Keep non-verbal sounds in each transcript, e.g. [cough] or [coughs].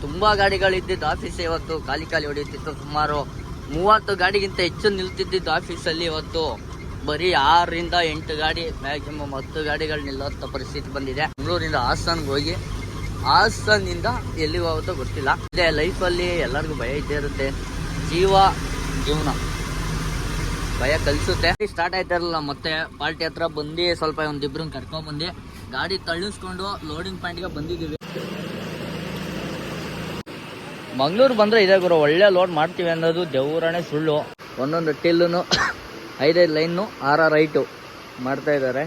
ತುಂಬಾ ಗಾಡಿಗಳಿದ್ದಿದ್ದು ಆಫೀಸ್ ಇವತ್ತು ಖಾಲಿ ಖಾಲಿ ಹೊಡೆಯುತ್ತಿತ್ತು. ಸುಮಾರು ಮೂವತ್ತು ಗಾಡಿಗಿಂತ ಹೆಚ್ಚು ನಿಲ್ತಿದ್ದಿದ್ದು ಆಫೀಸಲ್ಲಿ ಇವತ್ತು ಬರೀ ಆರರಿಂದ ಎಂಟು ಗಾಡಿ ಮ್ಯಾಕ್ಸಿಮಮ್ ಹತ್ತು ಗಾಡಿಗಳು ನಿಲ್ಲುವಂಥ ಪರಿಸ್ಥಿತಿ ಬಂದಿದೆ. ಬೆಂಗಳೂರಿಂದ ಹಾಸನ್ಗೆ ಹೋಗಿ ಹಾಸನಿಂದ ಎಲ್ಲಿ ಹೋಗುತ್ತೋ ಗೊತ್ತಿಲ್ಲ. ಇದೇ ಅಲ್ಲಿ ಎಲ್ಲರಿಗೂ ಭಯ ಇದ್ದೇ ಇರುತ್ತೆ. ಜೀವ, ಜೀವನ. ಭಯ ಕಲಿಸುತ್ತೆ. ಸ್ಟಾರ್ಟ್ ಆಯ್ತಾ ಇರಲಿಲ್ಲ ಮತ್ತೆ ಪಾರ್ಟಿ ಹತ್ರ ಬಂದು ಸ್ವಲ್ಪ ಒಂದಿಬ್ರು ಕರ್ಕೊಂಡ್ ಬಂದಿ ಗಾಡಿ ತಳ್ಳಿಸ್ಕೊಂಡು ಲೋಡಿಂಗ್ ಪಾಯಿಂಟ್ಗೆ ಬಂದಿದ್ದೀವಿ. ಮಂಗಳೂರು ಬಂದ್ರೆ ಇದೇ ಗುರು, ಒಳ್ಳೆ ಲೋಡ್ ಮಾಡ್ತೀವಿ ಅನ್ನೋದು ದೇವರಾಣೆ ಸುಳ್ಳು. ಒಂದೊಂದು ಟಿಲ್ಲುನು, ಐದೈದು ಲೈನು ಆರ ರೈಟು ಮಾಡ್ತಾ ಇದ್ದಾರೆ.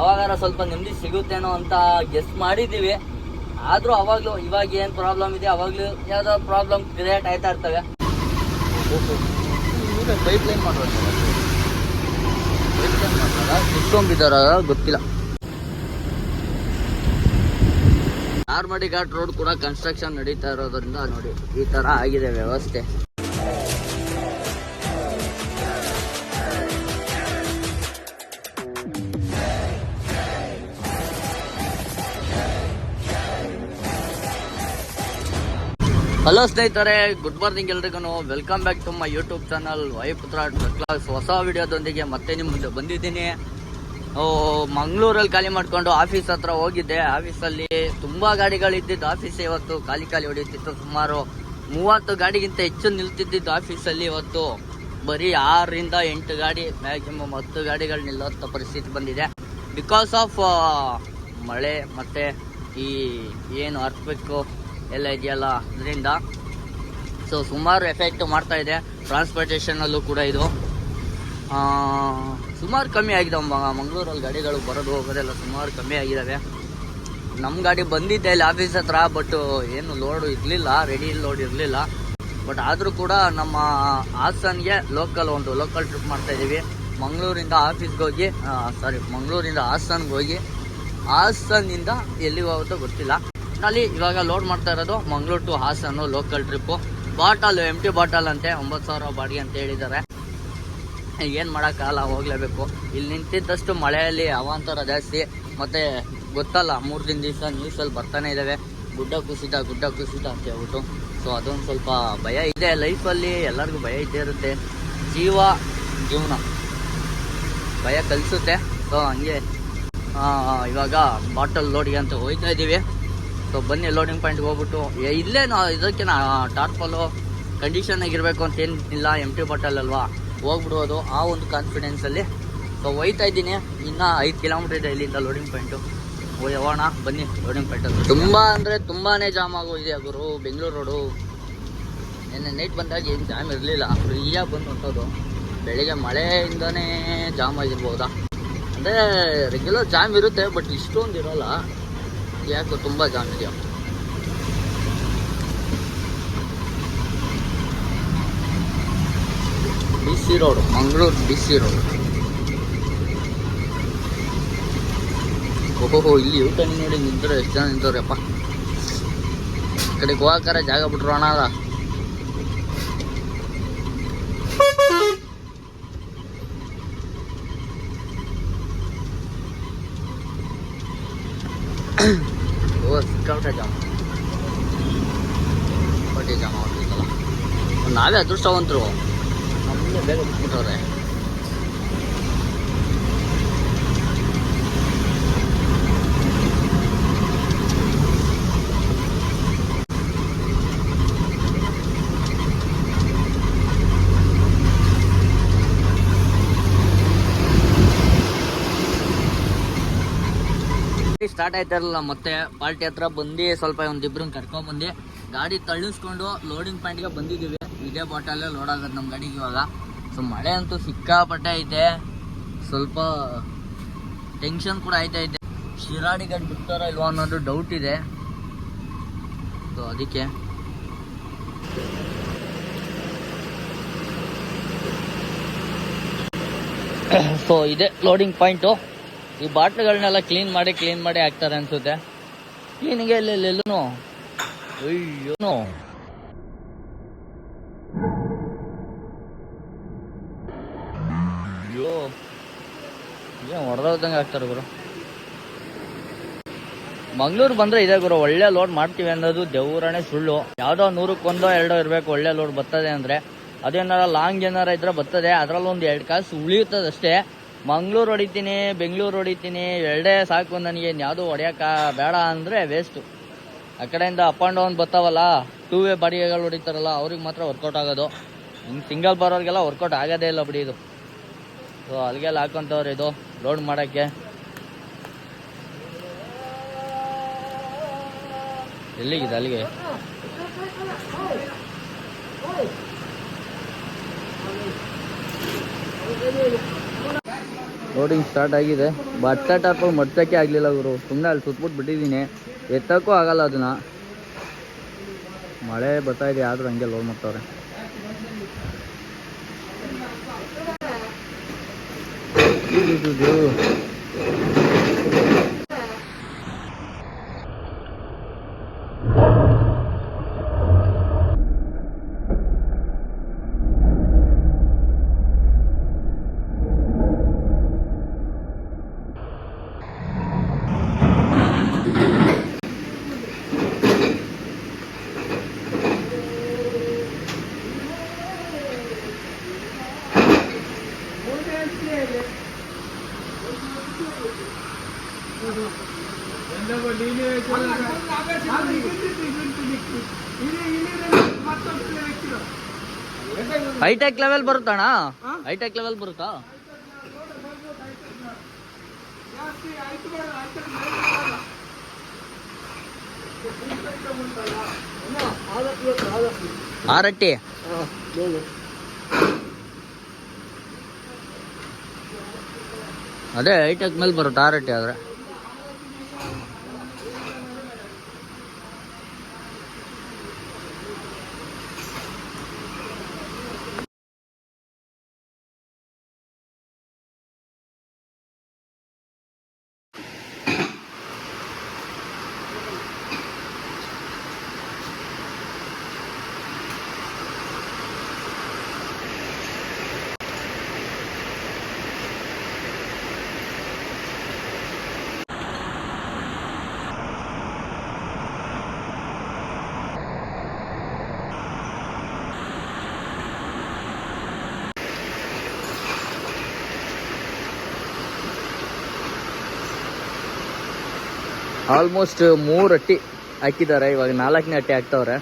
ಅವಾಗಾರ ಸ್ವಲ್ಪ ನೆಮ್ಮದಿ ಸಿಗುತ್ತೇನೋ ಅಂತ ಗೆಸ್ ಮಾಡಿದ್ದೀವಿ. ಆದ್ರೂ ಅವಾಗ್ಲೂ ಇವಾಗ ಏನು ಪ್ರಾಬ್ಲಮ್ ಇದೆ, ಅವಾಗ್ಲೂ ಯಾವುದೋ ಪ್ರಾಬ್ಲಮ್ ಕ್ರಿಯೇಟ್ ಆಯ್ತಾ ಇರ್ತವೆ. ಪೈಪ್ ಲೈನ್ ಮಾಡೋದು ಪೈಪ್ ಗೊತ್ತಿಲ್ಲ. ನಾರ್ಮಡಿ ಘಾಟ್ ರೋಡ್ ಕೂಡ ಕನ್ಸ್ಟ್ರಕ್ಷನ್ ನಡೀತಾ ಇರೋದ್ರಿಂದ ನೋಡಿ, ಈ ತರ ಆಗಿದೆ ವ್ಯವಸ್ಥೆ. ಹಲೋ ಸ್ನೇಹಿತರೆ ಗುಡ್ ಮಾರ್ನಿಂಗ್ ಎಲ್ರಿಗೂ welcome back to my YouTube channel ವೈಪುತ್ರ class. ಹೊಸ ವಿಡಿಯೋದೊಂದಿಗೆ ಮತ್ತೆ ನಿಮ್ಮ ಮುಂದೆ ಬಂದಿದ್ದೀನಿ. ಮಂಗಳೂರಲ್ಲಿ ಖಾಲಿ ಮಾಡಿಕೊಂಡು ಆಫೀಸ್ ಹತ್ರ ಹೋಗಿದ್ದೆ. ಆಫೀಸಲ್ಲಿ ತುಂಬಾ ಗಾಡಿಗಳಿದ್ದಿದ್ದು, ಆಫೀಸ್ ಇವತ್ತು ಖಾಲಿ ಖಾಲಿ ಹೊಡೆಯುತ್ತಿತ್ತು. ಸುಮಾರು ಮೂವತ್ತು ಗಾಡಿಗಿಂತ ಹೆಚ್ಚು ನಿಲ್ತಿದ್ದಿದ್ದು ಆಫೀಸಲ್ಲಿ ಇವತ್ತು. ಬರೀ ಆರರಿಂದ ಎಂಟು ಗಾಡಿ ಮ್ಯಾಕ್ಸಿಮಮ್ ಹತ್ತು ಗಾಡಿಗಳು ನಿಲ್ಲುವಂಥ ಪರಿಸ್ಥಿತಿ ಬಂದಿದೆ. ಬಿಕಾಸ್ ಆಫ್ ಮಳೆ ಮತ್ತು ಈ ಏನು ಅರ್ಥಬೇಕು ಎಲ್ಲ ಇದೆಯಲ್ಲ, ಅದರಿಂದ. ಸೊ ಸುಮಾರು ಎಫೆಕ್ಟ್ ಮಾಡ್ತಾ ಇದೆ. ಟ್ರಾನ್ಸ್ಪೋರ್ಟೇಷನಲ್ಲೂ ಕೂಡ ಇದು. ಸುಮಾರು ಕಮ್ಮಿ ಆಗಿದೆ ಮಂಗಳೂರಲ್ಲಿ ಗಾಡಿಗಳು ಬರೋದು ಹೋಗೋದೆಲ್ಲ ಸುಮಾರು ಕಮ್ಮಿ ಆಗಿದ್ದಾವೆ ನಮ್ಮ ಗಾಡಿ ಬಂದಿದ್ದೆ ಇಲ್ಲಿ ಆಫೀಸ್ ಹತ್ರ ಬಟ್ ಏನು ಲೋಡು ಇರಲಿಲ್ಲ ರೆಡಿ ಲೋಡ್ ಇರಲಿಲ್ಲ. ಬಟ್ ಆದರೂ ಕೂಡ ನಮ್ಮ ಹಾಸನ್ಗೆ ಲೋಕಲ್ ಒಂದು ಲೋಕಲ್ ಟ್ರಿಪ್ ಮಾಡ್ತಾ ಇದ್ದೀವಿ ಮಂಗಳೂರಿಂದ ಆಫೀಸ್ಗೆ ಹೋಗಿ ಸಾರಿ ಮಂಗಳೂರಿಂದ ಹಾಸನ್ಗೆ ಹೋಗಿ, ಹಾಸನ್ನಿಂದ ಎಲ್ಲಿಗೆ ಹೋಗುತ್ತೋ ಗೊತ್ತಿಲ್ಲ. ಅಲ್ಲಿ ಇವಾಗ ಲೋಡ್ ಮಾಡ್ತಾ ಇರೋದು Mangaluru to ಹಾಸನ್ನು local trip bottle M T bottle ಅಂತೆ, ಒಂಬತ್ತು ಸಾವಿರ ಬಾಡಿಗೆ ಅಂತ ಹೇಳಿದ್ದಾರೆ. ಏನು ಮಾಡೋಕ್ಕಾಗಲ್ಲ ಹೋಗಲೇಬೇಕು. ಇಲ್ಲಿ ನಿಂತಿದ್ದಷ್ಟು ಮಳೆಯಲ್ಲಿ ಅವಾಂತರ ಜಾಸ್ತಿ. ಮತ್ತೆ ಗೊತ್ತಲ್ಲ, ಮೂರು ದಿನ ದಿವಸ ನ್ಯೂಸಲ್ಲಿ ಬರ್ತಾನೆ ಇದ್ದಾವೆ ಗುಡ್ಡ ಕುಸಿತ ಗುಡ್ಡ ಕುಸಿತ ಅಂತ ಹೇಳ್ಬಿಟ್ಟು. ಸೊ ಅದೊಂದು ಸ್ವಲ್ಪ ಭಯ ಇದೆ ಲೈಫಲ್ಲಿ ಎಲ್ಲರಿಗೂ ಭಯ ಇದ್ದೇ ಇರುತ್ತೆ. ಜೀವ, ಜೀವನ. ಭಯ ಕಲಿಸುತ್ತೆ. ಸೊ ಹಂಗೆ ಇವಾಗ ಬಾಟಲ್ ಲೋಡಿಗೆ ಅಂತ ಹೋಗ್ತಾ ಇದ್ದೀವಿ. ಸೊ ಬನ್ನಿ ಲೋಡಿಂಗ್ ಪಾಯಿಂಟ್ಗೆ ಹೋಗ್ಬಿಟ್ಟು. ಇಲ್ಲೇ ಇದಕ್ಕೆ ನಾ ಟಾರ್ಪಲು ಕಂಡೀಷನ್ ಆಗಿರಬೇಕು ಅಂತ ಏನಿಲ್ಲ ಎಂ ಟಿ ಬಾಟಲ್ ಅಲ್ವಾ? ಹೋಗ್ಬಿಡ್ಬೋದು ಆ ಒಂದು ಕಾನ್ಫಿಡೆನ್ಸಲ್ಲಿ ಸೊ ಹೋಯ್ತಾ ಇದ್ದೀನಿ. ಇನ್ನೂ ಐದು ಕಿಲೋಮೀಟರ್ ಇದೆ ಇಲ್ಲಿಂದ ಲೋಡಿಂಗ್ ಪಾಯಿಂಟು ಹೋಗೋಣ, ಬನ್ನಿ ಲೋಡಿಂಗ್ ಪಾಯಿಂಟ್ ತುಂಬ ಅಂದರೆ ತುಂಬಾ ಜಾಮ್ ಆಗೋಗಿದೆ ಗುರು. ಬೆಂಗಳೂರು ರೋಡು ನಿನ್ನೆ ನೈಟ್ ಬಂದಾಗ ಏನು ಜಾಮ್ ಇರಲಿಲ್ಲ. ಫ್ರೀಯಾಗಿ ಬಂದು ಹೊಂಟೋದು. ಬೆಳಿಗ್ಗೆ ಮಳೆಯಿಂದನೇ ಜಾಮ್ ಆಗಿರ್ಬೋದಾ? ಅಂದರೆ ರೆಗ್ಯುಲರ್ ಜಾಮ್ ಇರುತ್ತೆ ಬಟ್ ಇಷ್ಟೊಂದು ಇರೋಲ್ಲ. ಯಾಕೋ ತುಂಬ ಜಾಮ್ ಇದೆಯಾ? D C road, Mangaluru D C road. ಓಹೋ ಇಲ್ಲಿ ಊಟ ನೋಡಿ ನಿಂತರೆ ಎಷ್ಟು ಜನ ನಿಂತವ್ರಪ್ಪ. ಈ ಕಡೆ ಗೋವಾಕಾರ ಜಾಗ ಓ ಸಿಕ್ಕಾಪಟ್ಟೆ ಜಾಮ್. ಪಟ್ಟಿ ಜಾಮ್ ಆಗ್ಬಿಟ್ಟಲ್ಲ ನಾವೇ ಅದೃಷ್ಟವಂತರು. ಸ್ಟಾರ್ಟ್ ಆಯ್ತಾರಲ್ಲ ಮತ್ತೆ ಪಾರ್ಟಿ ಹತ್ರ ಬಂದು ಸ್ವಲ್ಪ ಒಂದಿಬ್ರನ್ನ ಕರ್ಕೊಂಡ್ ಬಂದು ಗಾಡಿ ತಳ್ಳಿಸ್ಕೊಂಡು ಲೋಡಿಂಗ್ ಪಾಯಿಂಟ್ಗೆ ಬಂದಿದ್ದೀವಿ. ಇದೇ ಬಾಟಲ್ಲೇ ಲೋಡ್ ಆಗೋದು ನಮ್ಮ ಗಾಡಿಗೆ ಇವಾಗ. ಸೊ, ಮಳೆ ಅಂತೂ ಸಿಕ್ಕಾಪಟ್ಟೆ ಐತೆ. ಸ್ವಲ್ಪ ಟೆನ್ಷನ್ ಕೂಡ ಆಯ್ತಾ ಐತೆ. ಶಿರಾಡಿ ಗಂಟು ಬಿಡ್ತಾರೋ ಇಲ್ವಾ ಅನ್ನೋದು ಡೌಟ್ ಇದೆ. ಸೊ ಅದಕ್ಕೆ. ಸೊ ಇದೆ ಲೋಡಿಂಗ್ ಪಾಯಿಂಟು ಈ ಬಾಟ್ಲುಗಳನ್ನೆಲ್ಲ ಕ್ಲೀನ್ ಮಾಡಿ ಕ್ಲೀನ್ ಮಾಡಿ ಹಾಕ್ತಾರೆ ಅನ್ಸುತ್ತೆ. ಕ್ಲೀನಿಗೆ ಅಲ್ಲಿ ಎಲ್ಲೂ ಅಯ್ಯೋನು ಅಯ್ಯೋ ಏನು ಹೊಡೆದೋದಂಗೆ ಆಗ್ತಾರೆ ಗುರು. ಮಂಗ್ಳೂರು ಬಂದ್ರೆ ಇದೆ ಗುರು, ಒಳ್ಳೆ ಲೋಡ್ ಮಾಡ್ತೀವಿ ಅನ್ನೋದು ದೇವರನೇ ಸುಳ್ಳು. ಯಾವ್ದೋ ನೂರಕ್ಕೊಂದೋ ಎರಡೋ ಇರಬೇಕು, ಒಳ್ಳೆ ಲೋಡ್ ಬರ್ತದೆ ಅಂದ್ರೆ. ಅದೇನಾರ ಲಾಂಗ್ ಏನಾರ ಇದ್ರೆ ಬರ್ತದೆ ಅದರಲ್ಲೊಂದು ಒಂದು ಎರಡು ಕಾಸು ಉಳಿಯುತ್ತದೆ ಅಷ್ಟೇ ಮಂಗ್ಳೂರು ಹೊಡಿತೀನಿ, ಬೆಂಗಳೂರು ಹೊಡಿತೀನಿ, ಎರಡೇ ಸಾಕು ನನಗೆ ಯಾವುದು ಹೊಡ್ಯಕ ಬೇಡ ಅಂದ್ರೆ ವೇಸ್ಟು ಆ ಕಡೆಯಿಂದ ಅಪ್ ಆ್ಯಂಡ್ ಡೌನ್ ಬರ್ತಾವಲ್ಲ ಟೂ ವೇ ಬಾಡಿಗೆಗಳು ಹೊಡಿತಾರಲ್ಲ, ಅವ್ರಿಗೆ ಮಾತ್ರ ವರ್ಕೌಟ್ ಆಗೋದು. ಇನ್ನು ಸಿಂಗಲ್ ಬರೋರಿಗೆಲ್ಲ ವರ್ಕೌಟ್ ಆಗೋದೇ ಇಲ್ಲ ಬಿಡಿ ಇದು. ಸೊ ಅಲ್ಲಿಗೆಲ್ಲ ಹಾಕೊಂತವ್ರು ಇದು. ಲೋಡ್ ಮಾಡೋಕ್ಕೆ. ಎಲ್ಲಿಗಿದೆ, ಅಲ್ಲಿಗೆ? ಲೋಡಿಂಗ್ ಸ್ಟಾರ್ಟ್ ಆಗಿದೆ. ಬಟ್ಟೆ ಟಾಪು ಮಡ್ಸೋಕ್ಕೆ ಆಗಲಿಲ್ಲ ಗುರು. ಸುಮ್ಮನೆ ಅಲ್ಲಿ ಸುತ್ತಬಿಟ್ಟು ಬಿಟ್ಟಿದ್ದೀನಿ. ಎತ್ತಕ್ಕೂ ಆಗಲ್ಲ ಅದನ್ನ. ಮಳೆ ಬರ್ತಾ ಇದೆ, ಆದರೂ ಹಂಗೆ ಲೋಡ್ ಮಾಡ್ತವ್ರೆ. ಇದು ಇದು. ಹೈಟೆಕ್ ಲೆವೆಲ್ ಬರುತ್ತಣ್ಣ? ಹೈಟೆಕ್ ಲೆವೆಲ್ ಬರುತ್ತಾ? ಆರಟ್ಟಿ. ಅದೇ ಹೈಟೆಕ್ ಮೇಲೆ ಬರುತ್ತೆ ಆರಟ್ಟಿ ಆದ್ರೆ? ಆಲ್ಮೋಸ್ಟ್ ಮೂರು ಅಟ್ಟಿ ಹಾಕಿದ್ದಾರೆ. ಇವಾಗ ನಾಲ್ಕನೇ ಅಟ್ಟಿ ಹಾಕ್ತವ್ರೆ.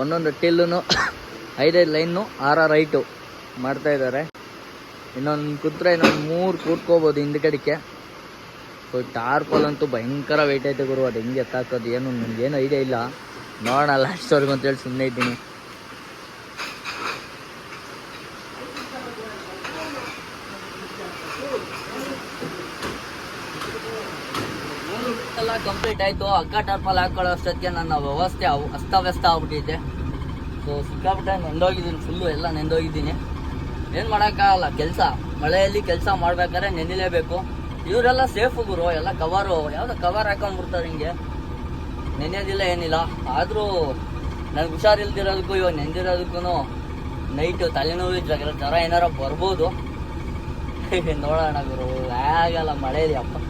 ಒಂದೊಂದು ಅಟ್ಟಿಲ್ಲೂ [coughs] ಐದೈದು ಲೈನು ಆರಾರು ಐಟು ಮಾಡ್ತಾ ಇದ್ದಾರೆ. ಇನ್ನೊಂದು ಕೂತ್ರೆ, ಇನ್ನೊಂದು ಮೂರು ಕೂತ್ಕೋಬೋದು ಹಿಂದ್ಗಡೆಗೆ. ಸೊ ಟಾರ್ಪಲ್ ಅಂತೂ ಭಯಂಕರ ವೆಯ್ಟ್ ಐತೆ ಗುರು. ಅದು ಹೆಂಗೆ ಎತ್ತಾಕೋದು ಏನು ನನಗೇನು ಐಡಿಯಾ ಇಲ್ಲ. ನೋಡೋಣ ಲಾಸ್ಟ್ವರೆಗೂ ಅಂತೇಳಿ ಸುಮ್ಮನೆ ಇದ್ದೀನಿ ಎಲ್ಲ ಕಂಪ್ಲೀಟ್ ಆಯಿತು. ಅಕ್ಕ ಟರ್ಪಲ್ ಹಾಕೊಳ್ಳೋ ಅಷ್ಟೊತ್ತಿಗೆ ನನ್ನ ವ್ಯವಸ್ಥೆ ಅಸ್ತವ್ಯಸ್ತ ಆಗ್ಬಿಟ್ಟಿದೆ. ಸೊ ಸಿಕ್ಕಾಬಿಟ್ಟೆ ನೆಂದೋಗಿದ್ದೀನಿ ಫುಲ್ಲು ಎಲ್ಲ ನೆಂದೋಗಿದ್ದೀನಿ ಏನು ಮಾಡೋಕ್ಕಾಗಲ್ಲ, ಕೆಲಸ. ಮಳೆಯಲ್ಲಿ ಕೆಲಸ ಮಾಡ್ಬೇಕಾದ್ರೆ ನೆನೆಲೇಬೇಕು. ಇವರೆಲ್ಲ ಸೇಫು ಗುರು, ಎಲ್ಲ ಕವರು ಯಾವುದೋ ಕವರ್ ಹಾಕೊಂಡ್ಬಿಡ್ತಾರೆ ಹಿಂಗೆ. ನೆನೆಯೋದಿಲ್ಲ ಏನಿಲ್ಲ. ಆದರೂ ನನಗೆ ಹುಷಾರಿಲ್ದಿರೋದಕ್ಕೂ, ಇವಾಗ ನೆಂದಿರೋದಕ್ಕೂ ನೈಟು ತಲೆನೋವು ಜ್ವರ ಜ್ವರ ಏನಾರ ಬರ್ಬೋದು. [laughs] ನೋಡೋಣ ಗುರು. ಆಗಲ್ಲ ಮಳೆಯಲ್ಲಿ ಅಪ್ಪ.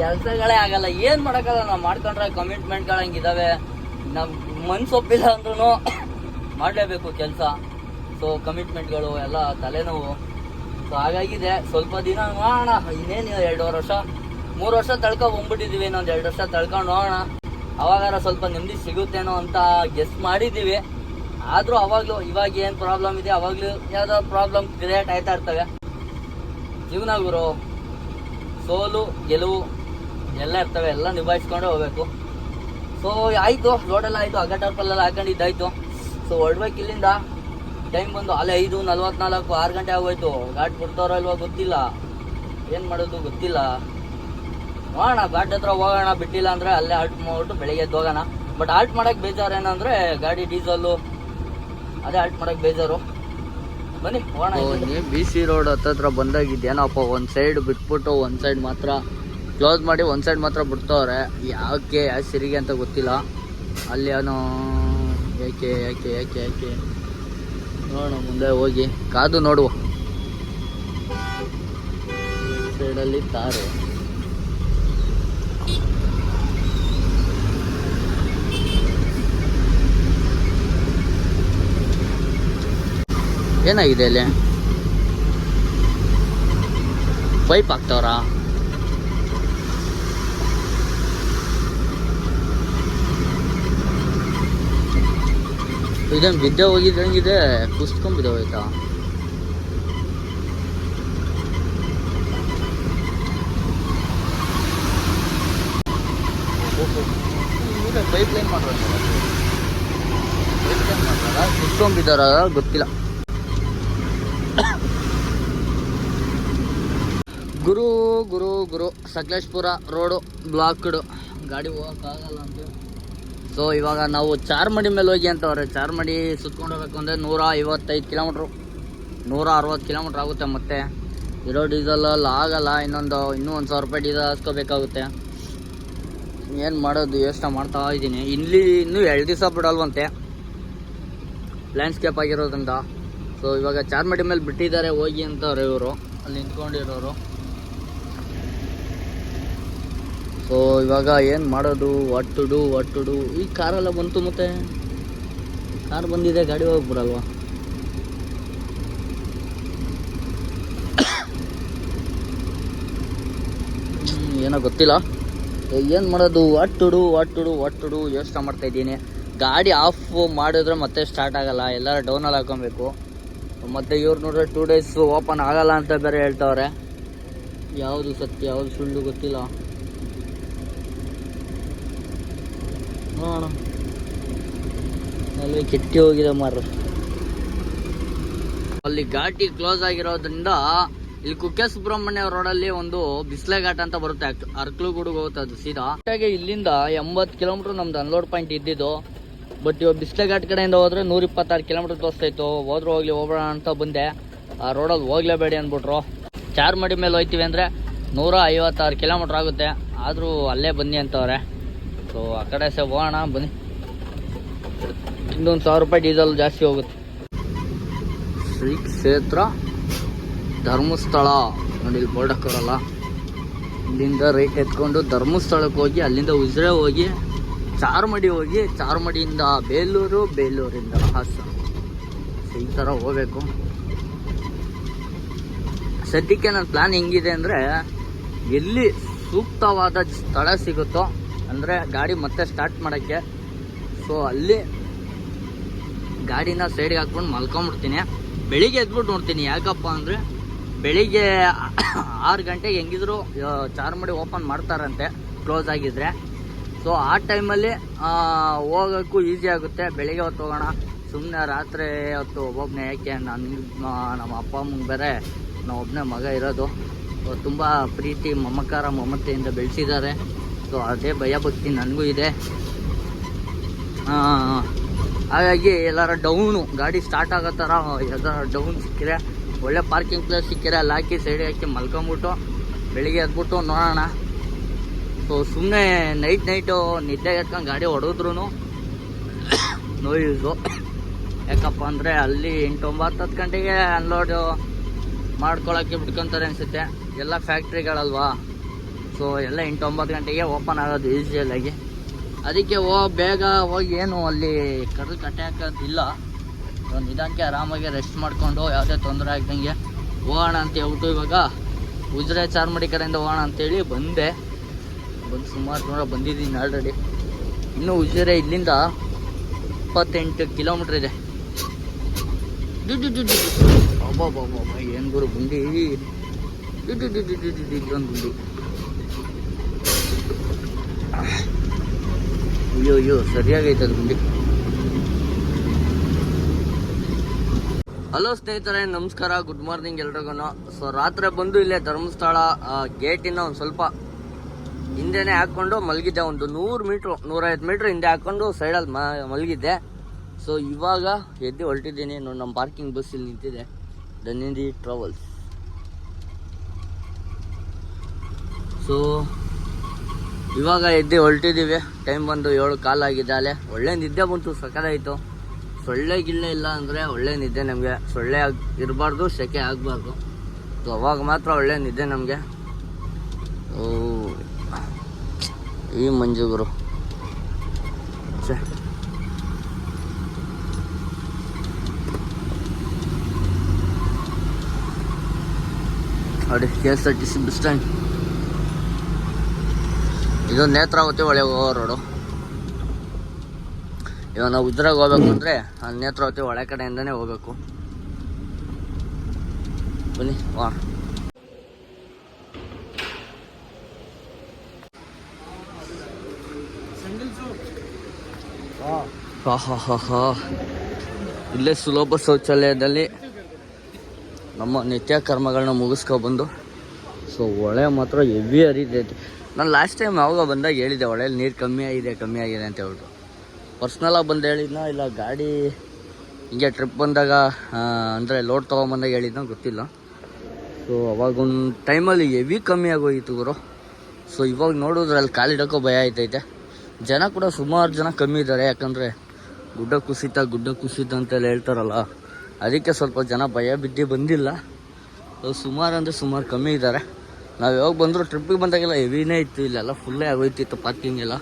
ಕೆಲಸಗಳೇ ಆಗಲ್ಲ. ಏನು ಮಾಡೋಕ್ಕಲ್ಲ ನಾವು ಮಾಡ್ಕೊಂಡ್ರೆ ಕಮಿಟ್ಮೆಂಟ್ಗಳು ಹಂಗಿದಾವೆ ನಮ್ಮ ಮನ್ಸೊಪ್ಪಿಲ್ಲ ಅಂದ್ರೂ ಮಾಡಲೇಬೇಕು ಕೆಲಸ. ಸೊ ಕಮಿಟ್ಮೆಂಟ್ಗಳು ಎಲ್ಲ ತಲೆನೋವು. ಸೊ ಹಾಗಾಗಿದೆ. ಸ್ವಲ್ಪ ದಿನ ನೋಡೋಣ. ಇನ್ನೇನು ಎರಡೂವರೆ ವರ್ಷ? ಮೂರು ವರ್ಷ ತಳ್ಕೊ ಬಂದ್ಬಿಟ್ಟಿದ್ದೀವಿ ಇನ್ನೊಂದು ಎರಡು ವರ್ಷ ತಳ್ಕೊಂಡು ನೋಡೋಣ ಅವಾಗಾರ ಸ್ವಲ್ಪ ನೆಮ್ಮದಿ ಸಿಗುತ್ತೇನೋ ಅಂತ ಗೆಸ್ ಮಾಡಿದ್ದೀವಿ ಆದರೂ ಅವಾಗಲೂ, ಇವಾಗ ಏನು ಪ್ರಾಬ್ಲಮ್ ಇದೆ? ಅವಾಗಲೂ ಯಾವುದೋ ಪ್ರಾಬ್ಲಮ್ ಕ್ರಿಯೇಟ್ ಆಯ್ತಾ ಇರ್ತವೆ. ಜೀವನ ಗುರು, ಸೋಲು, ಗೆಲುವು. ಎಲ್ಲ ಇರ್ತವೆ ಎಲ್ಲ ನಿಭಾಯಿಸ್ಕೊಂಡು ಹೋಗ್ಬೇಕು. ಸೊ ಆಯಿತು ರೋಡೆಲ್ಲ ಆಯಿತು ಅಗಟರ್ಪಲ್ಲೆಲ್ಲ ಹಾಕೊಂಡು ಹಾಕೊಂಡಿದ್ದಾಯ್ತು ಸೊ ಹೊಡ್ಬೇಕು ಇಲ್ಲಿಂದ. ಟೈಮ್ ಬಂದು ಅಲ್ಲೇ ಐದು ನಲ್ವತ್ನಾಲ್ಕು ಆರು ಗಂಟೆ ಆಗೋಯ್ತು. ಘಾಟ್ ಬಿಡ್ತಾರೋ ಇಲ್ವೋ ಗೊತ್ತಿಲ್ಲ. ಏನು ಮಾಡೋದು ಗೊತ್ತಿಲ್ಲ. ನೋಡೋಣ ಘಾಟ್ ಹತ್ರ ಹೋಗೋಣ ಬಿಟ್ಟಿಲ್ಲ ಅಂದರೆ ಅಲ್ಲೇ ಆಲ್ಟ್ ಮಾಡ್ಬಿಟ್ಟು ಬೆಳಿಗ್ಗೆ ಎದ್ದು ಹೋಗೋಣ. ಬಟ್ ಆಲ್ಟ್ ಮಾಡೋಕ್ಕೆ ಬೇಜಾರು ಏನಂದರೆ ಗಾಡಿ ಡೀಸಲ್ಲು ಅದೇ ಆಲ್ಟ್ ಮಾಡೋಕ್ಕೆ ಬೇಜಾರು. ಬನ್ನಿ ಹೋಗೋಣ ಬಿ ಸಿ ರೋಡ್ ಹತ್ತತ್ರ ಬಂದಾಗಿದ್ದೇನಪ್ಪ ಒಂದು ಸೈಡ್ ಬಿಟ್ಬಿಟ್ಟು ಒಂದು ಸೈಡ್ ಮಾತ್ರ. ಕ್ಲೋಸ್ ಮಾಡಿ ಒಂದು ಸೈಡ್ ಮಾತ್ರ ಬಿಡ್ತವ್ರೆ. ಯಾಕೆ ಯಾವ ಸಿರಿಗೆ ಅಂತ ಗೊತ್ತಿಲ್ಲ. ಅಲ್ಲಿ ಏನೋ ಯಾಕೆ ಯಾಕೆ ಯಾಕೆ ಯಾಕೆ ನೋಡೋಣ, ಮುಂದೆ ಹೋಗಿ. ಕಾದು ನೋಡುವ. ಸೈಡಲ್ಲಿ ತಾರು. ಏನಾಗಿದೆ ಅಲ್ಲಿ? ಪೈಪ್ ಹಾಕ್ತವ್ರಾ? ಇದೇನು ಬಿದ್ದೆ ಹೋಗಿದ್ದಂಗಿದೆ ಕುಸ್ಕೊಂಡ್ ಹೋಯ್ತಾ ಪೈಪ್ ಲೈನ್ ಮಾಡೋದು ಪೈಪ್ ಗೊತ್ತಿಲ್ಲ. ಗುರು ಗುರು ಗುರು. ಸಕಲೇಶ್ಪುರ ರೋಡು ಬ್ಲಾಕ್ಡು ಗಾಡಿ ಹೋಗೋಕ್ಕಾಗಲ್ಲ ಅಂತ. ಸೊ ಇವಾಗ ನಾವು ಚಾರ್ಮಡಿ ಮೇಲೆ ಹೋಗಿ ಅಂತವ್ರೆ ಚಾರ್ಮಡಿ ಸುತ್ಕೊಂಡು ಹೋಗ್ಬೇಕು ಅಂದರೆ ನೂರ ಐವತ್ತೈದು ಕಿಲೋಮೀಟ್ರು. ನೂರ ಅರವತ್ತು ಕಿಲೋಮೀಟ್ರ್ ಆಗುತ್ತೆ ಮತ್ತೆ. ಇರೋ ಡೀಸೆಲಲ್ಲಿ ಆಗಲ್ಲ, ಇನ್ನೊಂದು, ಇನ್ನೂ ಒಂದು ಸಾವಿರ ರೂಪಾಯಿ ಡೀಸೆಲ್ ಹಾಕ್ಸ್ಕೋಬೇಕಾಗುತ್ತೆ ಏನು ಮಾಡೋದು, ಯೋಚನೆ ಮಾಡ್ತಾ ಇದ್ದೀನಿ. ಇಲ್ಲಿ ಇನ್ನೂ ಎರಡು ದಿವಸ ಬಿಡಲ್ವಂತೆ. ಲ್ಯಾಂಡ್ಸ್ಕೇಪ್ ಆಗಿರೋದ್ರಿಂದ. ಸೊ ಇವಾಗ ಚಾರ್ಮಡಿ ಮೇಲೆ ಬಿಟ್ಟಿದ್ದಾರೆ ಹೋಗಿ ಅಂತವ್ರೆ ಇವರು. ಅಲ್ಲಿ ನಿಂತ್ಕೊಂಡಿರೋರು. ಸೊ ಇವಾಗ ಏನು ಮಾಡೋದು? ವಾಟ್ ಟು ಈ ಕಾರೆಲ್ಲ ಬಂತು ಮತ್ತೆ. ಕಾರ್ ಬಂದಿದೆ, ಗಾಡಿ ಹೋಗ್ಬಿಡಲ್ವಾ ಏನೋ ಗೊತ್ತಿಲ್ಲ. ಏನು ಮಾಡೋದು? ಒಟ್ಟುಡು what to do what to do ಯೋಚನೆ ಮಾಡ್ತಾ ಇದ್ದೀನಿ. ಗಾಡಿ ಆಫ್ ಮಾಡಿದ್ರೆ ಮತ್ತೆ ಸ್ಟಾರ್ಟ್ ಆಗಲ್ಲ. ಎಲ್ಲರೂ ಡೌನಲ್ಲಿ ಹಾಕೊಬೇಕು. ಮತ್ತೆ ಇವ್ರು ನೋಡ್ರೆ ಟೂ ಡೇಸ್ ಓಪನ್ ಆಗಲ್ಲ ಅಂತ ಬೇರೆ ಹೇಳ್ತಾವ್ರೆ. ಯಾವುದು ಸತ್ಯ, ಯಾವುದು ಸುಳ್ಳು ಗೊತ್ತಿಲ್ಲ. ನೋಡೋಣ. ಅಲ್ಲಿ ಕೆಟ್ಟಿ ಹೋಗಿದೆ ಮಾರು ಅಲ್ಲಿ ಘಾಟಿ ಕ್ಲೋಸ್ ಆಗಿರೋದ್ರಿಂದ ಇಲ್ಲಿ ಕುಕ್ಕೆ ಸುಬ್ರಹ್ಮಣ್ಯ ರೋಡಲ್ಲಿ ಒಂದು ಬಿಸ್ಲೆ ಘಾಟ್ ಅಂತ ಬರುತ್ತೆ. ಅರ್ಕ್ಲುಗೂಡಿಗೆ ಹೋಗುತ್ತೆ ಅದು ಸೀದಾ. ಹಾಗೆ ಇಲ್ಲಿಂದ ಎಂಬತ್ತು ಕಿಲೋಮೀಟರ್ ನಮ್ದು ಅನ್ಲೋಡ್ ಪಾಯಿಂಟ್ ಇದ್ದಿದ್ದು. ಬಟ್ ಇವಾಗ ಬಿಸ್ಲೆ ಘಾಟ್ ಕಡೆಯಿಂದ ಹೋದ್ರೆ ನೂರ ಇಪ್ಪತ್ತಾರು ಕಿಲೋಮೀಟರ್ ತೋರಿಸ್ತಾಯಿತ್ತು ಹೋದ್ರೆ ಹೋಗ್ಲಿ ಹೋಗೋಣ ಅಂತ ಬಂದೆ. ಆ ರೋಡಲ್ಲಿ ಹೋಗ್ಲೇಬೇಡಿ ಅಂದ್ಬಿಟ್ರು. ಚಾರ್ಮಡಿ ಮೇಲೆ ಹೋಯ್ತೀವಿ ಅಂದರೆ ನೂರ ಐವತ್ತಾರು ಕಿಲೋಮೀಟ್ರ್ ಆಗುತ್ತೆ. ಆದರೂ ಅಲ್ಲೇ ಬನ್ನಿ ಅಂತವ್ರೆ. ಸೊ ಆ ಕಡೆ ಸಹ ಹೋಗೋಣ ಬನ್ನಿ. ಇನ್ನೊಂದು ಸಾವಿರ ರೂಪಾಯಿ ಡೀಸೆಲ್ ಜಾಸ್ತಿ ಹೋಗುತ್ತೆ. ಶ್ರೀ ಕ್ಷೇತ್ರ ಧರ್ಮಸ್ಥಳ. ನೋಡಿ, ಇಲ್ಲಿ ಬೋರ್ಡ್ ಹಾಕೋರಲ್ಲ. ಇಲ್ಲಿಂದ ರೈಟ್ ಎತ್ಕೊಂಡು ಧರ್ಮಸ್ಥಳಕ್ಕೆ ಹೋಗಿ, ಅಲ್ಲಿಂದ ಉಜ್ರೆ ಹೋಗಿ, ಚಾರ್ಮಡಿ ಹೋಗಿ, ಚಾರ್ಮಡಿಯಿಂದ ಬೇಲೂರು, ಬೇಲೂರಿಂದ ಹಾಸನ. ಸೊ ಈ ಥರ ಹೋಗ್ಬೇಕು. ಸದ್ಯಕ್ಕೆ ನನ್ನ ಪ್ಲ್ಯಾನ್ ಹೆಂಗಿದೆ ಅಂದರೆ, ಎಲ್ಲಿ ಸೂಕ್ತವಾದ ಸ್ಥಳ ಸಿಗುತ್ತೋ ಅಂದರೆ ಗಾಡಿ ಮತ್ತೆ ಸ್ಟಾರ್ಟ್ ಮಾಡೋಕ್ಕೆ. ಸೊ ಅಲ್ಲಿ ಗಾಡಿನ ಸೈಡ್ಗೆ ಹಾಕ್ಕೊಂಡು ಮಲ್ಕೊಂಬಿಡ್ತೀನಿ. ಬೆಳಿಗ್ಗೆ ಎದ್ಬಿಟ್ಟು ನೋಡ್ತೀನಿ, ಯಾಕಪ್ಪ ಅಂದರೆ ಬೆಳಿಗ್ಗೆ [coughs] ಆರು ಗಂಟೆಗೆ ಹೆಂಗಿದ್ರು ಚಾರ್ಮಡಿ ಓಪನ್ ಮಾಡ್ತಾರಂತೆ ಕ್ಲೋಸ್ ಆಗಿದ್ರೆ. ಸೊ ಆ ಟೈಮಲ್ಲಿ ಹೋಗೋಕ್ಕೂ ಈಸಿ ಆಗುತ್ತೆ. ಬೆಳಿಗ್ಗೆ ಹೊತ್ತು ಹೋಗೋಣ. ಸುಮ್ಮನೆ ರಾತ್ರಿ ಹೊತ್ತು ಒಬ್ಬೊಬ್ಬನೇ ಯಾಕೆ ನನ್ನ ನಮ್ಮ ಅಪ್ಪ, ಅಮ್ಮಂಗೆ ಬೇರೆ ನಾವು ಒಬ್ಬನೇ ಮಗ ಇರೋದು. ತುಂಬ ಪ್ರೀತಿ, ಮಮಕಾರ, ಮಮತೆಯಿಂದ ಬೆಳೆಸಿದ್ದಾರೆ. ಸೊ ಅದೇ ಭಯ ಭಕ್ತಿ ನನಗೂ ಇದೆ. ಹಾಗಾಗಿ ಎಲ್ಲರ ಡೌನು, ಗಾಡಿ ಸ್ಟಾರ್ಟ್ ಆಗೋ ಥರ ಎಲ್ಲರ ಡೌನ್ ಸಿಕ್ಕಿದೆ ಒಳ್ಳೆ ಪಾರ್ಕಿಂಗ್ ಪ್ಲೇಸ್ ಸಿಕ್ಕಿದೆ ಅಲ್ಲಿ ಹಾಕಿ ಸೈಡ್ ಹಾಕಿ ಮಲ್ಕೊಂಬಿಟ್ಟು, ಬೆಳಿಗ್ಗೆ ಎದ್ಬಿಟ್ಟು ನೋಡೋಣ. ಸೊ ಸುಮ್ಮನೆ ನೈಟ್ ನೈಟು ನಿದ್ದೆ ಎತ್ಕೊಂಡು ಗಾಡಿ ಹೊಡೆದ್ರು ನೋ ಯೂಸು ಯಾಕಪ್ಪ ಅಂದರೆ ಅಲ್ಲಿ ಎಂಟು ಒಂಬತ್ತು ಹತ್ತು ಗಂಟೆಗೆ ಅನ್ಲೋಡು ಮಾಡ್ಕೊಳ್ಳೋಕ್ಕೆ ಬಿಟ್ಕೊತಾರೆ ಅನಿಸುತ್ತೆ. ಎಲ್ಲ ಫ್ಯಾಕ್ಟ್ರಿಗಳಲ್ವಾ ಸೊ ಎಲ್ಲ ಎಂಟು ಒಂಬತ್ತು ಗಂಟೆಗೆ ಓಪನ್ ಆಗೋದು ಈಸಿಯಲ್ಲಾಗಿ ಅದಕ್ಕೆ ಓ ಬೇಗ ಹೋಗಿ ಏನು ಅಲ್ಲಿ ಕಡಲು ಕಟ್ಟೆ ಹಾಕೋದಿಲ್ಲ ಸೊ ನಿಧಾನಕ್ಕೆ ಆರಾಮಾಗಿ ರೆಸ್ಟ್ ಮಾಡಿಕೊಂಡು ಯಾವುದೇ ತೊಂದರೆ ಆಗ್ದಂಗೆ ಹೋಗೋಣ ಅಂತ ಹೇಳ್ಬಿಟ್ಟು ಇವಾಗ ಉಜ್ರೆ ಚಾರ್ಮಡಿ ಕಡೆಯಿಂದ ಹೋಗೋಣ ಅಂತೇಳಿ ಬಂದೆ ಬಂದು ಸುಮಾರು ದೂರ ಬಂದಿದ್ದೀನಿ ಆಲ್ರೆಡಿ ಇನ್ನು ಉಜಿರೆ ಇಲ್ಲಿಂದ ಇಪ್ಪತ್ತೆಂಟು ಕಿಲೋಮೀಟ್ರ್ ಇದೆ ಅಬ್ಬಬ್ಬಬ್ಬ ಏನು ಗುರು ಗುಂಡಿ ಇಲ್ಲೊಂದು ಗುಂಡಿ ಅಯ್ಯೋ ಅಯ್ಯೋ, ಸರಿಯಾಗೈತೆ ಅದು ಮುಂದೆ. ಹಲೋ ಸ್ನೇಹಿತರೆ, ನಮಸ್ಕಾರ ಗುಡ್ ಮಾರ್ನಿಂಗ್ ಎಲ್ರಿಗೂ ಸೊ ರಾತ್ರಿ ಬಂದು ಇಲ್ಲೇ ಧರ್ಮಸ್ಥಳ ಗೇಟಿನ ಒಂದು ಸ್ವಲ್ಪ ಹಿಂದೆನೆ ಹಾಕ್ಕೊಂಡು ಮಲಗಿದ್ದೆ. ಒಂದು ನೂರು ಮೀಟ್ರು, ನೂರೈವತ್ತು ಮೀಟ್ರ್ ಹಿಂದೆ ಹಾಕ್ಕೊಂಡು ಸೈಡಲ್ಲಿ ಮಲಗಿದ್ದೆ. ಸೊ ಇವಾಗ ಎದ್ದು ಹೊರಟಿದ್ದೀನಿ. ನೋಡಿ ನಮ್ಮ ಪಾರ್ಕಿಂಗ್ ಬಸ್ ಇಲ್ಲಿ ನಿಂತಿದೆ. ಧನ್ಯದಿ ಟ್ರಾವೆಲ್ಸ್ ಸೊ ಇವಾಗ ಎದ್ದು ಹೊರಟಿದ್ದೀವಿ ಟೈಮ್ ಬಂದು ಏಳು ಅಲೆ ಒಳ್ಳೆ ನಿದ್ದೆ ಬಂತು ಸಕದಾಯಿತು ಸೊಳ್ಳೆ ಗಿಳ್ಳೆ ಇಲ್ಲ ಅಂದರೆ ಒಳ್ಳೆ ನಿದ್ದೆ ನಮಗೆ. ಸೊಳ್ಳೆ ಆಗಿ ಇರಬಾರ್ದು, ಸೆಕೆ ಆಗಬಾರ್ದು. ಸೊ ಅವಾಗ ಮಾತ್ರ ಒಳ್ಳೆ ನಿದ್ದೆ ನಮಗೆ. ಓ ಈ ಮಂಜುಗುರು. ಅಡಿ K S R T C bus stand. ಇದು ನೇತ್ರಾವತಿ ಒಳಗೆ ಹೋಗೋ ರೋಡು ಇವಾಗ ನಾವು ಉದ್ರಾಗ ಹೋಗ್ಬೇಕು ಅಂದರೆ ನೇತ್ರಾವತಿ ಒಳ ಕಡೆಯಿಂದನೇ ಹೋಗ್ಬೇಕು. ಬನ್ನಿ, ವಾ. ಹಾ ಇಲ್ಲೇ ಸುಲಭ ಶೌಚಾಲಯದಲ್ಲಿ ನಮ್ಮ ನಿತ್ಯ ಕರ್ಮಗಳನ್ನ ಮುಗಿಸ್ಕೊಬಂದು ಸೊ ಒಳೆ ಮಾತ್ರ ಹೆವಿ ಹರಿತೈತಿ. ನಾನು ಲಾಸ್ಟ್ ಟೈಮ್ ಯಾವಾಗ ಬಂದಾಗ ಹೇಳಿದ್ದೆ ಒಳ್ಳೆಯಲ್ಲಿ ನೀರು ಕಮ್ಮಿ ಆಗಿದೆ ಕಮ್ಮಿ ಆಗಿದೆ ಅಂತ ಹೇಳ್ಬಿಟ್ಟು. ಪರ್ಸ್ನಲಾಗಿ ಬಂದು ಹೇಳಿದ್ನ, ಇಲ್ಲ ಗಾಡಿ ಹಿಂಗೆ ಟ್ರಿಪ್ ಬಂದಾಗ ಅಂದರೆ ಲೋಡ್ ತೊಗೊಂಬಂದಾಗ ಹೇಳಿದ್ನ ಗೊತ್ತಿಲ್ಲ. ಸೊ ಅವಾಗ ಒಂದು ಟೈಮಲ್ಲಿ ಹೆವಿ ಕಮ್ಮಿ ಆಗೋಗಿತ್ತು ಗುರು. ಸೊ ಇವಾಗ ನೋಡಿದ್ರೆ ಅಲ್ಲಿ ಕಾಲಿಡೋಕ್ಕೂ ಭಯ ಆಯ್ತೈತೆ. ಜನ ಕೂಡ ಸುಮಾರು ಜನ ಕಮ್ಮಿ ಇದ್ದಾರೆ ಯಾಕಂದರೆ ಗುಡ್ಡ ಕುಸಿತ ಗುಡ್ಡ ಕುಸಿತ ಅಂತೆಲ್ಲ ಹೇಳ್ತಾರಲ್ಲ, ಅದಕ್ಕೆ ಸ್ವಲ್ಪ ಜನ ಭಯ ಬಿದ್ದು ಬಂದಿಲ್ಲ. ಸುಮಾರು ಅಂದರೆ ಸುಮಾರು ಕಮ್ಮಿ ಇದ್ದಾರೆ ನಾವು ಯಾವಾಗ ಬಂದರೂ ಟ್ರಿಪ್ಪಿಗೆ ಬಂದಾಗೆಲ್ಲ ಹೆವಿನೇ ಇತ್ತು, ಇಲ್ಲೆಲ್ಲ ಫುಲ್ಲೇ ಆಗೋಯ್ತಿತ್ತು ಪಾರ್ಕಿಂಗ್ ಎಲ್ಲ.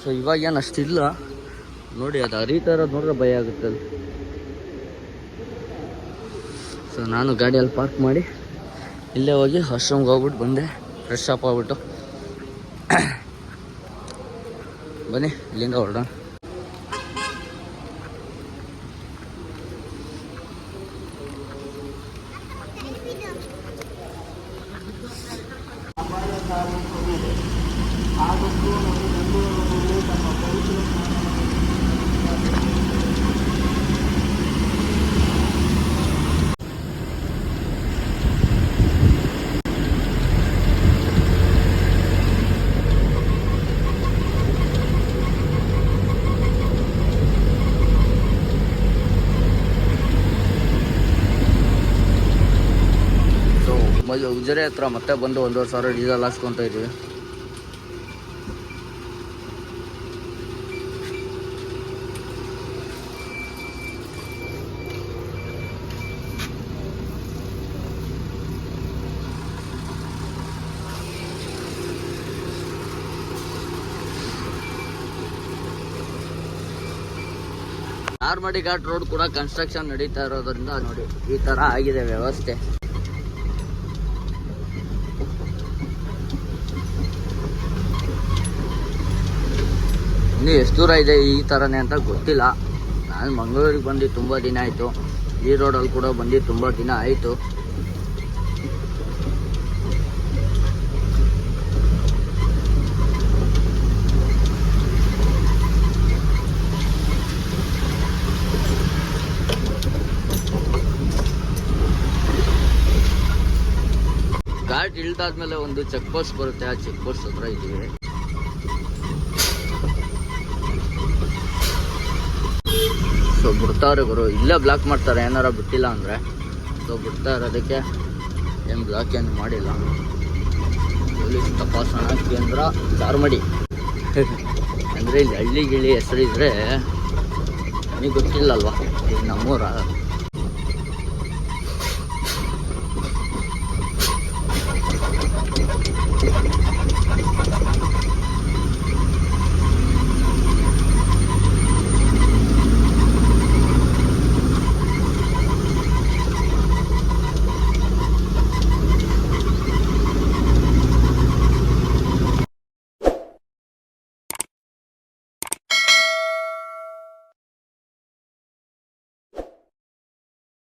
ಸೊ ಇವಾಗ ಏನು ಅಷ್ಟಿಲ್ಲ. ನೋಡಿ, ಅದು ಹರಿತಾ ಇರೋದು ನೋಡಿದ್ರೆ ಭಯ ಆಗುತ್ತೆ ಅಲ್ಲಿ ಸೊ ನಾನು ಗಾಡಿಯಲ್ಲಿ ಪಾರ್ಕ್ ಮಾಡಿ, ಇಲ್ಲೇ ಹೋಗಿ ವಾಶ್ರೂಮ್ಗೆ ಹೋಗ್ಬಿಟ್ಟು ಬಂದೆ ಫ್ರೆಶ್ ಅಪ್ ಆಗ್ಬಿಟ್ಟು. [coughs] ಬನ್ನಿ, ಇಲ್ಲಿಂದ ಹೊರಡೋಣ. ಉಜಿರೆ ಹತ್ರ ಮತ್ತೆ ಬಂದು ಒಂದೂವರೆ ಸಾವಿರ ಡೀಸೆಲ್ ಹಾಕ್ಸ್ಕೊತ ಇದ್ದೀವಿ. ನಾರ್ಮಡಿ ಘಾಟ್ ರೋಡ್ ಕೂಡ ಕನ್ಸ್ಟ್ರಕ್ಷನ್ ನಡೀತಾ ಇರೋದ್ರಿಂದ ನೋಡಿ, ಈ ತರ ಆಗಿದೆ ವ್ಯವಸ್ಥೆ. ಇನ್ನು ಎಷ್ಟು ದೂರ ಇದೆ ಈ ಥರನೇ ಅಂತ ಗೊತ್ತಿಲ್ಲ. ನಾನು ಮಂಗಳೂರಿಗೆ ಬಂದು ತುಂಬ ದಿನ ಆಯಿತು. ಈ ರೋಡಲ್ಲಿ ಕೂಡ ಬಂದು ತುಂಬ ದಿನ ಆಯಿತು. ಇಳ್ದಾದ್ಮೇಲೆ ಒಂದು ಚೆಕ್ ಪೋಸ್ಟ್ ಬರುತ್ತೆ. ಆ ಚೆಕ್ ಪೋಸ್ಟ್ ಹತ್ರ ಇದ್ದೀವಿ. ಸೊ ಬಿಡ್ತಾವ್ರೆ ಗುರು. ಇಲ್ಲೇ ಬ್ಲಾಕ್ ಮಾಡ್ತಾರೆ. ಏನಾರ ಬಿಟ್ಟಿಲ್ಲ ಅಂದರೆ. ಸೊ ಬಿಡ್ತಾ ಇರೋದಕ್ಕೆ ಏನು ಬ್ಲಾಕ್ ಏನು ಮಾಡಿಲ್ಲ. ಪೊಲೀಸ್ ತಪಾಸಣಾ ಕೇಂದ್ರ ಚಾರ್ಮಡಿ ಅಂದರೆ ಇಲ್ಲಿ ಹಳ್ಳಿ ಗಿಳಿ ಹೆಸರಿದ್ರೆ ನನಗೆ ಗೊತ್ತಿಲ್ಲಲ್ವಾ? ನಮ್ಮೂರ.